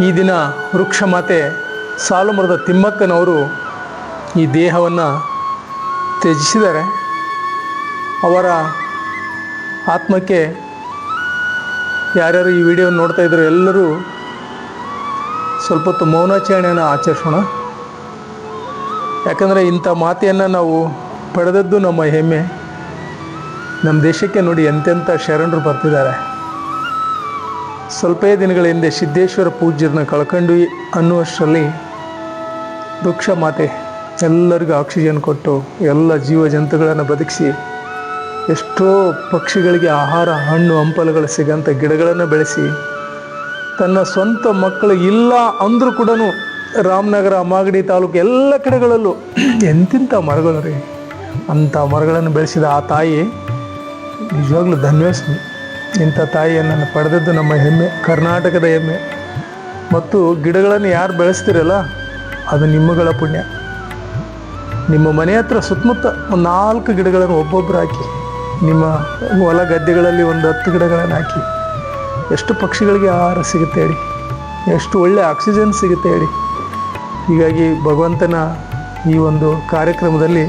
ಈ ದಿನ ವೃಕ್ಷ ಮಾತೆ ಸಾಲುಮರದ ತಿಮ್ಮಕ್ಕನವರು ಈ ದೇಹವನ್ನು ತ್ಯಜಿಸಿದ್ದಾರೆ. ಅವರ ಆತ್ಮಕ್ಕೆ ಯಾರ್ಯಾರು ಈ ವಿಡಿಯೋ ನೋಡ್ತಾ ಇದ್ರು ಎಲ್ಲರೂ ಸ್ವಲ್ಪ ಹೊತ್ತು ಮೌನಾಚರಣೆಯನ್ನು ಆಚರಿಸೋಣ. ಯಾಕಂದರೆ ಇಂಥ ಮಾತೆಯನ್ನು ನಾವು ಪಡೆದದ್ದು ನಮ್ಮ ಹೆಮ್ಮೆ. ನಮ್ಮ ದೇಶಕ್ಕೆ ನೋಡಿ ಎಂತೆಂಥ ಶರಣರು ಬರ್ತಿದ್ದಾರೆ. ಸ್ವಲ್ಪೇ ದಿನಗಳ ಹಿಂದೆ ಸಿದ್ದೇಶ್ವರ ಪೂಜ್ಯರನ್ನ ಕಳ್ಕೊಂಡ್ವಿ ಅನ್ನುವಷ್ಟರಲ್ಲಿ ವೃಕ್ಷ ಮಾತೆ ಎಲ್ಲರಿಗೂ ಆಕ್ಸಿಜನ್ ಕೊಟ್ಟು ಎಲ್ಲ ಜೀವ ಜಂತುಗಳನ್ನು ಬದುಕಿಸಿ ಎಷ್ಟೋ ಪಕ್ಷಿಗಳಿಗೆ ಆಹಾರ, ಹಣ್ಣು, ಹಂಪಲುಗಳು ಸಿಗೋಂಥ ಗಿಡಗಳನ್ನು ಬೆಳೆಸಿ ತನ್ನ ಸ್ವಂತ ಮಕ್ಕಳು ಇಲ್ಲ ಅಂದರೂ ಕೂಡ ರಾಮನಗರ, ಮಾಗಡಿ ತಾಲೂಕು ಎಲ್ಲ ಕಡೆಗಳಲ್ಲೂ ಎಂತಿಂಥ ಮರಗಳು ರೀ. ಅಂಥ ಮರಗಳನ್ನು ಬೆಳೆಸಿದ ಆ ತಾಯಿ ನಿಜವಾಗ್ಲೂ ಧನ್ಯೋಸ್ಮಿ ಇಂಥ ತಾಯಿಯನ್ನು ಪಡೆದದ್ದು ನಮ್ಮ ಹೆಮ್ಮೆ, ಕರ್ನಾಟಕದ ಹೆಮ್ಮೆ. ಮತ್ತು ಗಿಡಗಳನ್ನು ಯಾರು ಬೆಳೆಸ್ತಿರಲ್ಲ, ಅದು ನಿಮ್ಮಗಳ ಪುಣ್ಯ. ನಿಮ್ಮ ಮನೆ ಹತ್ರ ಸುತ್ತಮುತ್ತ ಒಂದು ನಾಲ್ಕು ಗಿಡಗಳನ್ನು ಒಬ್ಬೊಬ್ಬರು ಹಾಕಿ, ನಿಮ್ಮ ಹೊಲ ಗದ್ದೆಗಳಲ್ಲಿ ಒಂದು ಹತ್ತು ಗಿಡಗಳನ್ನು ಹಾಕಿ, ಎಷ್ಟು ಪಕ್ಷಿಗಳಿಗೆ ಆಹಾರ ಸಿಗುತ್ತೆ ಹೇಳಿ, ಎಷ್ಟು ಒಳ್ಳೆ ಆಕ್ಸಿಜನ್ ಸಿಗುತ್ತೆ ಹೇಳಿ. ಹೀಗಾಗಿ ಭಗವಂತನ ಈ ಒಂದು ಕಾರ್ಯಕ್ರಮದಲ್ಲಿ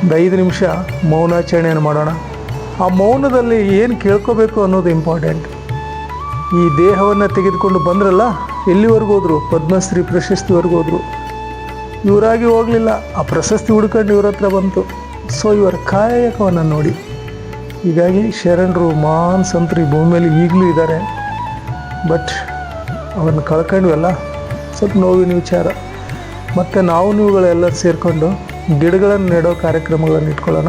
ಒಂದು ಐದು ನಿಮಿಷ ಮೌನಾಚರಣೆಯನ್ನು ಮಾಡೋಣ. ಆ ಮೌನದಲ್ಲಿ ಏನು ಕೇಳ್ಕೋಬೇಕು ಅನ್ನೋದು ಇಂಪಾರ್ಟೆಂಟ್ ಈ ದೇಹವನ್ನು ತೆಗೆದುಕೊಂಡು ಬಂದ್ರಲ್ಲ, ಎಲ್ಲಿವರೆಗೂ ಹೋದರು? ಪದ್ಮಶ್ರೀ ಪ್ರಶಸ್ತಿವರೆಗೂ ಹೋದರು. ಇವರಾಗಿ ಹೋಗಲಿಲ್ಲ, ಆ ಪ್ರಶಸ್ತಿ ಹುಡ್ಕೊಂಡು ಇವ್ರ ಹತ್ರ ಬಂತು. ಸೊ ಇವರ ಕಾಯಕವನ್ನು ನೋಡಿ. ಹೀಗಾಗಿ ಶರಣರು ಮಾನ್ ಸಂತರು ಈ ಭೂಮಿಯಲ್ಲಿ ಈಗಲೂ ಇದ್ದಾರೆ. ಬಟ್ ಅವನ್ನ ಕಳ್ಕೊಂಡ್ವಲ್ಲ ಸ್ವಲ್ಪ ನೋವಿನ ವಿಚಾರ. ಮತ್ತು ನಾವು ನೀವುಗಳೆಲ್ಲ ಸೇರಿಕೊಂಡು ಗಿಡಗಳನ್ನು ನೆಡೋ ಕಾರ್ಯಕ್ರಮಗಳನ್ನು ಇಟ್ಕೊಳ್ಳೋಣ.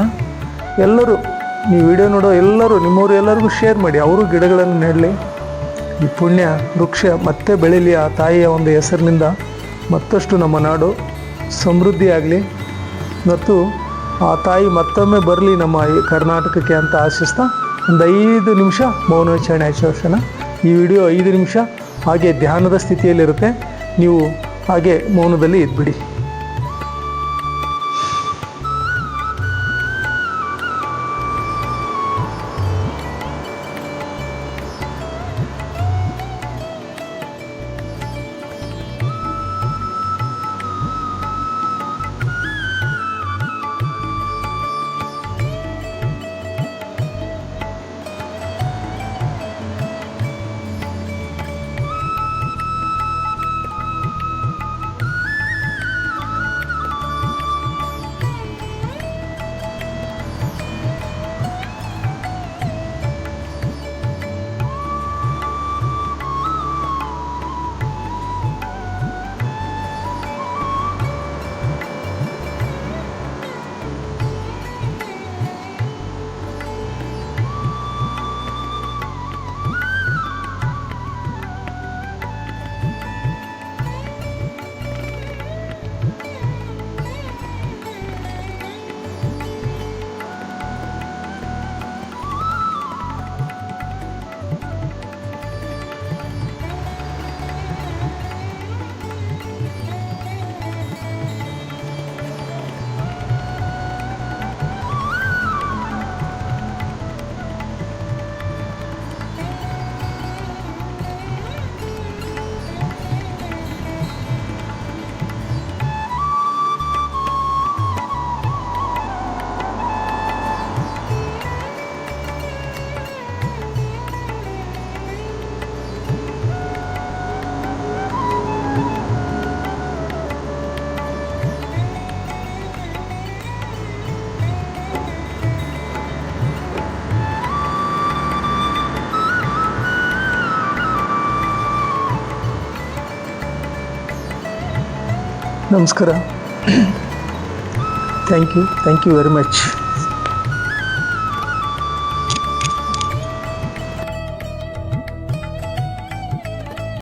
ಎಲ್ಲರೂ ನೀವು ವಿಡಿಯೋ ನೋಡೋ ಎಲ್ಲರೂ, ನಿಮ್ಮವರು ಎಲ್ಲರಿಗೂ ಶೇರ್ ಮಾಡಿ, ಅವರು ಗಿಡಗಳನ್ನು ನೆಡಲಿ. ಈ ಪುಣ್ಯ ವೃಕ್ಷ ಮತ್ತೆ ಬೆಳೀಲಿ ಆ ತಾಯಿಯ ಒಂದು ಹೆಸರಿನಿಂದ ಮತ್ತಷ್ಟು ನಮ್ಮ ನಾಡು ಸಮೃದ್ಧಿಯಾಗಲಿ ಮತ್ತು ಆ ತಾಯಿ ಮತ್ತೊಮ್ಮೆ ಬರಲಿ ನಮ್ಮ ಈ ಕರ್ನಾಟಕಕ್ಕೆ ಅಂತ ಆಶಿಸ್ತಾ, ಒಂದು ಐದು ನಿಮಿಷ ಮೌನಾಚರಣೆ ಆಚರಿಸೋಣ ಈ ವಿಡಿಯೋ ಐದು ನಿಮಿಷ ಹಾಗೆ ಧ್ಯಾನದ ಸ್ಥಿತಿಯಲ್ಲಿರುತ್ತೆ. ನೀವು ಹಾಗೆ ಮೌನದಲ್ಲಿ ಇದ್ಬಿಡಿ. ನಮಸ್ಕಾರ thank you thank you very much